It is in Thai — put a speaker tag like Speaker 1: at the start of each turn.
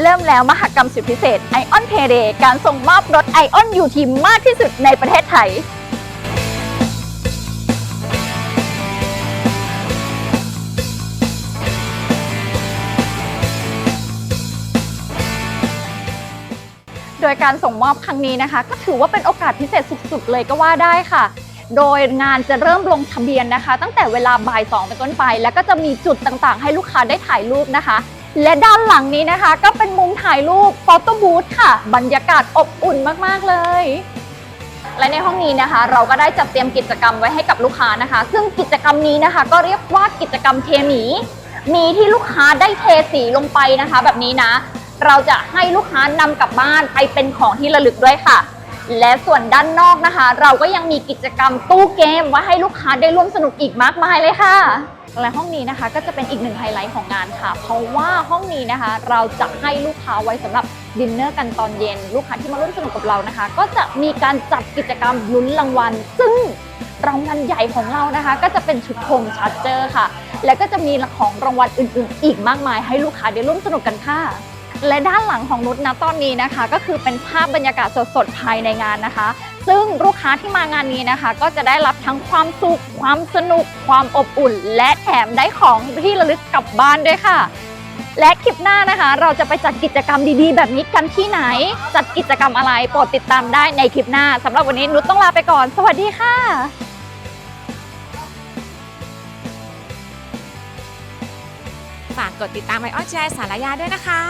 Speaker 1: เริ่มแล้วมหกรรมสุดพิเศษ Ion p a y Day การส่งมอบรถ Ion UT มากที่สุดในประเทศไทย โดยการส่งมอบครั้งนี้นะคะ ก็ถือว่าเป็นโอกาสพิเศษสุดๆ เลยก็ว่าได้ค่ะโดยงานจะเริ่มลงทะเบียนนะคะ ตั้งแต่เวลาบ่าย2เป็นต้นไป แล้วก็จะมีจุดต่างๆ ให้ลูกค้าได้ถ่ายรูปนะคะ และด้านหลังนี้นะคะ ก็เป็นมุมถ่ายรูปฟ o โต้บูธค่ะ บรรยากาศอบอุ่นมากๆเลย และในห้องนี้นะคะ เราก็ได้จัดเตรียมกิจกรรมไว้ให้กับลูกค้านะคะ ซึ่งกิจกรรมนี้นะคะ ก็เรียกว่ากิจกรรมเทหมี มีที่ลูกค้าได้เทสีลงไปนะคะ แบบนี้นะ เราจะให้ลูกค้านำกลับบ้านไปเป็นของที่ระลึกด้วยค่ะ และส่วนด้านนอกนะคะ เราก็ยังมีกิจกรรมตู้เกมไว้ให้ลูกค้าได้ร่วมสนุกอีกมากมายเลยค่ะและห้องนี้นะคะก็จะเป็นอีกหนึ่งไฮไลท์ของงานค่ะ เพราะว่าห้องนี้นะคะ เราจะให้ลูกค้าไว้สำหรับดินเนอร์กันตอนเย็น ลูกค้าที่มาร่วมสนุกกับเรานะคะ ก็จะมีการจัดกิจกรรมลุ้นรางวัล ซึ่งรางวัลใหญ่ของเรานะคะ ก็จะเป็นชุดธงชาร์เจอร์ค่ะ และก็จะมีของรางวัลอื่นๆ อีกมากมายให้ลูกค้าได้ร่วมสนุกกันค่ะ และด้านหลังของนุชนะตอนนี้นะคะ ก็คือเป็นภาพบรรยากาศสดๆภายในงานนะคะ ซึ่งลูกค้าที่มางานนี้นะคะ ก็จะได้รับทั้งความสุข ความสนุก ความอบอุ่น และแถมได้ของที่ระลึกกลับบ้านด้วยค่ะ และคลิปหน้านะคะ เราจะไปจัดกิจกรรมดีๆ แบบนี้กันที่ไหน จัดกิจกรรมอะไรโปรดติดตามได้ในคลิปหน้าสำหรับวันนี้นุชต้องลาไปก่อน สวัสดีค่ะ
Speaker 2: ฝากกดติดตามไอออนแชร์สารยาด้วยนะคะ